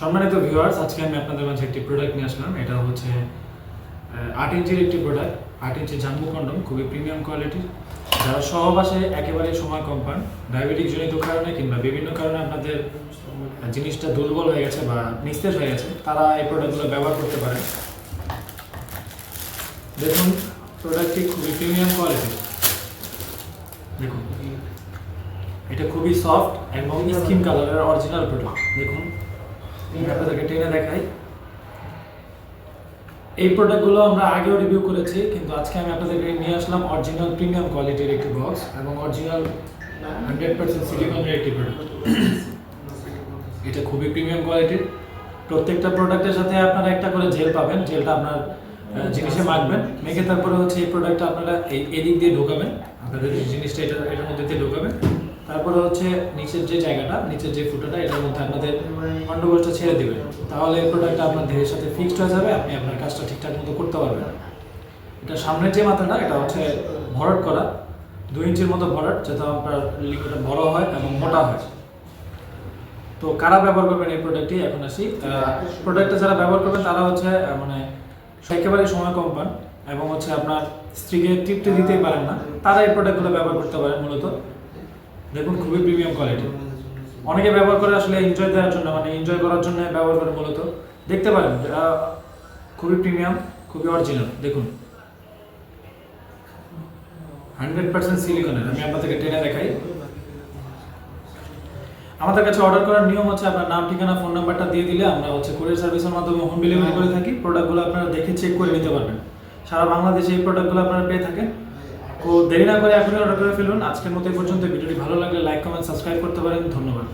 সম্মানিত ভিউয়ার্স আজকে আমি আপনাদের মাঝে একটি প্রোডাক্ট নিয়ে আসলাম। এটা হচ্ছে আট ইঞ্চির একটি প্রোডাক্ট আট ইঞ্চি জাম্বু কন্ডম খুবই প্রিমিয়াম কোয়ালিটির যারা সহবাসে একেবারে সময় কম পান ডায়াবেটিক জনিত কারণে কিংবা বিভিন্ন কারণে আপনাদের জিনিসটা দুর্বল হয়ে গেছে বা নিস্তেজ হয়ে গেছে, তারা এই প্রোডাক্টগুলো ব্যবহার করতে পারেন। দেখুন প্রোডাক্টটি খুবই প্রিমিয়াম কোয়ালিটির দেখুন, এটা খুবই সফট এবং স্কিন কালারের অরিজিনাল প্রোডাক্ট দেখুন আপনাদেরকে টেনে দেখাই। এই প্রোডাক্টগুলো আমরা আগেও রিভিউ করেছি, কিন্তু আজকে আমি আপনাদেরকে নিয়ে আসলাম অরিজিনাল প্রিমিয়াম কোয়ালিটির একটি বক্স এবং অরিজিনাল হান্ড্রেড পার্সেন্ট সিলিকনের একটি প্রোডাক্ট এটা খুবই প্রিমিয়াম কোয়ালিটির প্রত্যেকটা প্রোডাক্টের সাথে আপনারা একটা করে জেল পাবেন জেলটা আপনার জিনিসে মাখবেন, মেখে তারপরে হচ্ছে এই প্রোডাক্টটা আপনারা এই এদিক দিয়ে ঢোকাবেন। আপনাদের জিনিসটা এটা এটার মধ্যে দিয়ে ঢোকাবেন। তারপরে হচ্ছে নিচের যে জায়গাটা, নিচের যে ফুটাটা, এটার মধ্যে আপনাদের অন্ডকোষটা ছেড়ে দিবেন। তাহলে প্রোডাক্টটা আপনার দেহের সাথে ফিক্সড হয়ে যাবে, আপনি আপনার কাজটা ঠিকঠাক মতো করতে পারবেন। এটা সামনের যে মাথাটা, এটা হচ্ছে ভরাট করা, দুই ইঞ্চির মতো ভরাট, যাতে আপনার লিকুইডটা বড় হয় এবং মোটা হয়। তো কারা ব্যবহার করবেন এই প্রোডাক্টটি এখন আসি। প্রোডাক্টটা যারা ব্যবহার করবেন, তারা হচ্ছে মানে একেবারে সময় কম পান এবং হচ্ছে আপনার স্ত্রীকে তৃপ্তি দিতেই পারেন না। তারা এই প্রোডাক্টগুলো ব্যবহার করতে পারেন মূলত। দেখুন, খুবই প্রিমিয়াম কোয়ালিটি অনেকে ব্যবহার করে আসলে এনজয় দেওয়ার জন্য মানে এনজয় করার জন্য ব্যবহার করে মূলত। দেখতে পারেন খুবই প্রিমিয়াম খুবই অরিজিনাল দেখুন। হান্ড্রেড পার্সেন্ট সিলিকনের আমি আপনাদেরকে টেনে দেখাই। আমাদের কাছে অর্ডার করার নিয়ম হচ্ছে আপনার নাম, ঠিকানা ফোন নাম্বারটা দিয়ে দিলে আমরা হচ্ছে কুরিয়ার সার্ভিসের মাধ্যমে হোম ডেলিভারি করে থাকি। প্রোডাক্টগুলো আপনারা দেখে চেক করে নিতে পারবেন। সারা বাংলাদেশে এই প্রোডাক্টগুলো আপনারা পেয়ে থাকেন। তো দেরি না করে এখনই অর্ডার করে ফেলুন। আজকের মতো এই পর্যন্ত। ভিডিওটি ভালো লাগলে লাইক, কমেন্ট, সাবস্ক্রাইব করতে পারেন। ধন্যবাদ।